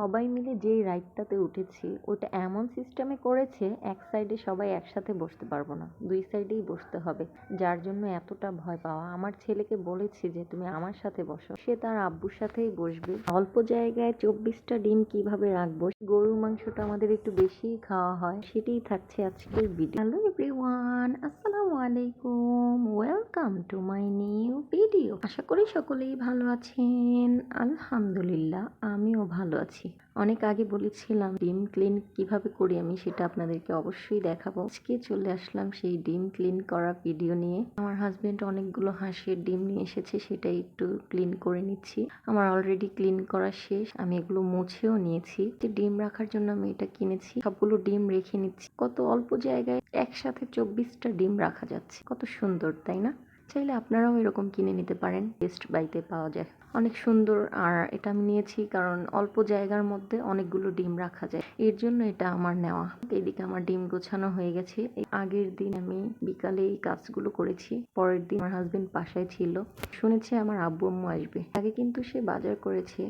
সবাই মিলে যেই রাইডটাতে উঠেছি, ওটা এমন সিস্টেমে করেছে, এক সাইডে সবাই একসাথে বসতে পারব না। দুই সাইডেই বসতে হবে। যার জন্য এতটা ভয় পাওয়া। আমার ছেলেকে বলেছি যে, তুমি আমার সাথে বসো। সে তার আব্বুর সাথেই বসবে। অল্প জায়গায় চব্বিশটা ডিম কীভাবে রাখব? গরুর মাংসটা আমাদের একটু বেশিই খাওয়া হয়। সেটাই থাকছে আজকের ভিডিও হ্যালো এভরিওয়ান আসসালামু আলাইকুম। Welcome to my new video আশা করি সকলেই ভালো আছেন। আলহামদুলিল্লাহ, আমিও ভালো আছি। অনেক আগে বলেছিলাম, ডিম ক্লিন কীভাবে করি আমি সেটা আপনাদেরকে অবশ্যই দেখাবো। আজকে চলে আসলাম সেই ডিম ক্লিন করা ভিডিও নিয়ে। আমার হাজবেন্ড অনেকগুলো হাঁসের ডিম নিয়ে এসেছে, সেটাই একটু ক্লিন করে নিচ্ছি। আমার অলরেডি ক্লিন করা শেষ, আমি এগুলো মুছেও নিয়েছি। ডিম রাখার জন্য আমি এটা কিনেছি, সবগুলো ডিম রেখে নিচ্ছি। কত অল্প জায়গায় একসাথে চব্বিশটা ডিম রাখা যাচ্ছে, কত সুন্দর, তাই না? চাইলে আপনারাও এরকম কিনে নিতে পারেন। বেস্ট বাইতে পাওয়া যায়। অনেক সুন্দর আর এটা আমি নিয়েছি কারণ অল্প জায়গার মধ্যে অনেকগুলো ডিম রাখা যায়। এর জন্য এটা আমার নেওয়া। এদিকে আমার ডিম গোছানো হয়ে গেছে। আগের দিন আমি বিকালে এই কাজগুলো করেছি। পরের দিন আমার হাজবেন্ড বাসায় ছিল। শুনেছি আমার আব্বু আম্মু আসবে। আগে কিন্তু সে বাজার করেছে।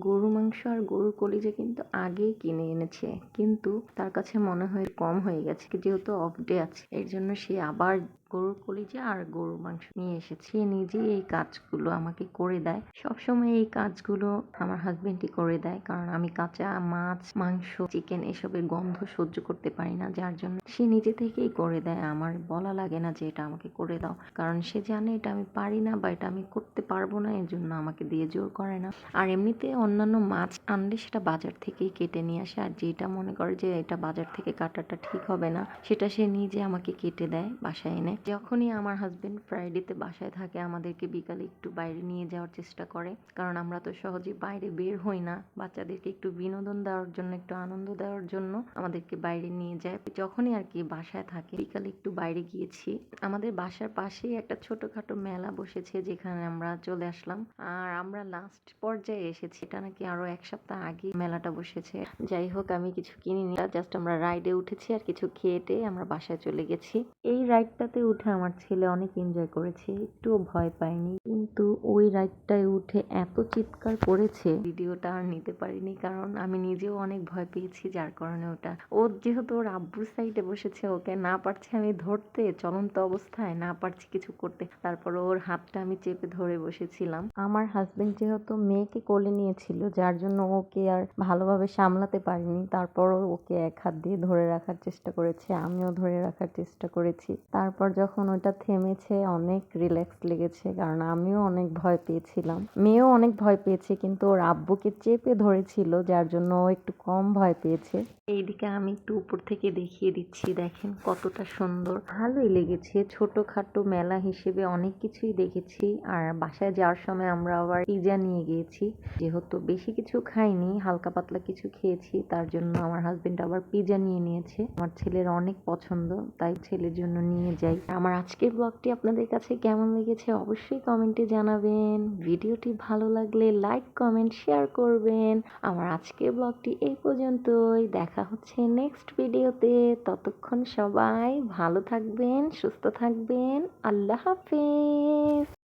গরু মাংস আর গরুর কলিজা কিন্তু আগেই কিনে এনেছে। কিন্তু তার কাছে মনে হয় কম হয়ে গেছে। যেহেতু অফ ডে আছে। এর জন্য সে আবার গরুর কলিজা আর গরুর মাংস নিয়ে এসেছে। নিজেই এই কাজগুলো আমাকে করে দেয়। সবসময় এই কাজগুলো আমার হাজবেন্ডই করে দেয়। কারণ আমি কাঁচা মাছ, মাংস চিকেন এসবের গন্ধ সহ্য করতে পারি না। যার জন্য সে নিজে থেকেই করে দেয়। আমার বলা লাগে না যে এটা আমাকে করে দাও। কারণ সে জানে এটা আমি পারি না বা এটা আমি করতে পারব না। এর জন্য আমাকে দিয়ে জোর করে না। আর এমনিতে অন্যান্য মাছ আনলে সেটা বাজার থেকেই কেটে নিয়ে আসে। আর যেটা মনে করে যে এটা বাজার থেকে কাটাটা ঠিক হবে না, সেটা সে নিজে আমাকে কেটে দেয় বাসায় এনে। যখনই আমার হাজবেন্ড ফ্রাইডেতে বাসায় থাকে, আমাদেরকে বিকালে একটু বাইরে নিয়ে যাওয়ার চেষ্টা করে। কারণ আমরা তো সহজে বাইরে বের হই না। বাচ্চাদেরকে একটু বিনোদন দেওয়ার জন্য, একটু আনন্দ দেওয়ার জন্য আমাদেরকে বাইরে নিয়ে যায়। যখনই আর কি বাসায় থাকে, বিকালে একটু বাইরে গিয়েছি। আমাদের বাসার পাশেই একটা ছোটখাটো মেলা বসেছে, যেখানে আমরা চলে আসলাম। আর আমরা লাস্ট পর্যায়ে এসেছি। এটা নাকি আরও এক সপ্তাহ আগে মেলাটা বসেছে। যাই হোক, আমি কিছু কিনিনি। জাস্ট আমরা রাইডে উঠেছি আর কিছু খেয়ে আমরা বাসায় চলে গেছি। এই রাইডটাতে উঠে আমার ছেলে অনেক এনজয় করেছে, একটুও ভয় পায়নি। কিন্তু ওই রাইডটায় উঠে এত চিৎকার করেছে, ভিডিওটা আর নিতে পারিনি কারণ আমি নিজেও অনেক ভয় পেয়েছি যার কারণে ওটা। ও যেহেতু ওর আব্বুর সাইডে বসেছে, ওকে না পারছি আমি ধরতে, চলন্ত অবস্থায় না পারছি কিছু করতে। তারপর ওর হাতটা আমি চেপে ধরে বসেছিলাম। আমার হাজবেন্ড যেহেতু মেয়েকে কোলে নিয়েছিল, যার জন্য ওকে আর ভালোভাবে সামলাতে পারিনি, তারপরও ওকে এক হাত দিয়ে ধরে রাখার চেষ্টা করেছে, আমিও ধরে রাখার চেষ্টা করেছি। তারপর যখন ওটা থেমেছে, অনেক রিল্যাক্স লেগেছে, কারণ আমিও অনেক ভয় পেয়েছিলাম। মেয়েও অনেক ভয় পেয়েছে, কিন্তু ওর আব্বুকে চেপে ধরেছিল, যার জন্য ও একটু কম ভয় পেয়েছে। এইদিকে আমি একটু উপর থেকে দেখিয়ে দিচ্ছি, দেখেন কতটা সুন্দর। ভালোই লেগেছে, ছোটখাটো মেলা হিসেবে অনেক কিছুই দেখেছি, আর বাসায় যাওয়ার সময় আমরা আবার পিজা নিয়ে গিয়েছি। যেহেতু বেশি কিছু খাইনি, হালকা পাতলা কিছু খেয়েছি, তার জন্য আমার হাজবেন্ড আবার পিজা নিয়ে নিয়েছে। আমার ছেলের অনেক পছন্দ, তাই ছেলের জন্য নিয়ে যাই। আমার আজকের ব্লগটি আপনাদের কাছে কেমন লেগেছে অবশ্যই কমেন্টে জানাবেন। ভিডিওটি ভালো লাগলে লাইক কমেন্ট শেয়ার করবেন। আমার আজকের ব্লগটি এই পর্যন্তই। দেখা হচ্ছে নেক্সট ভিডিওতে ততক্ষণ সবাই ভালো থাকবেন, সুস্থ থাকবেন। আল্লাহ হাফেজ।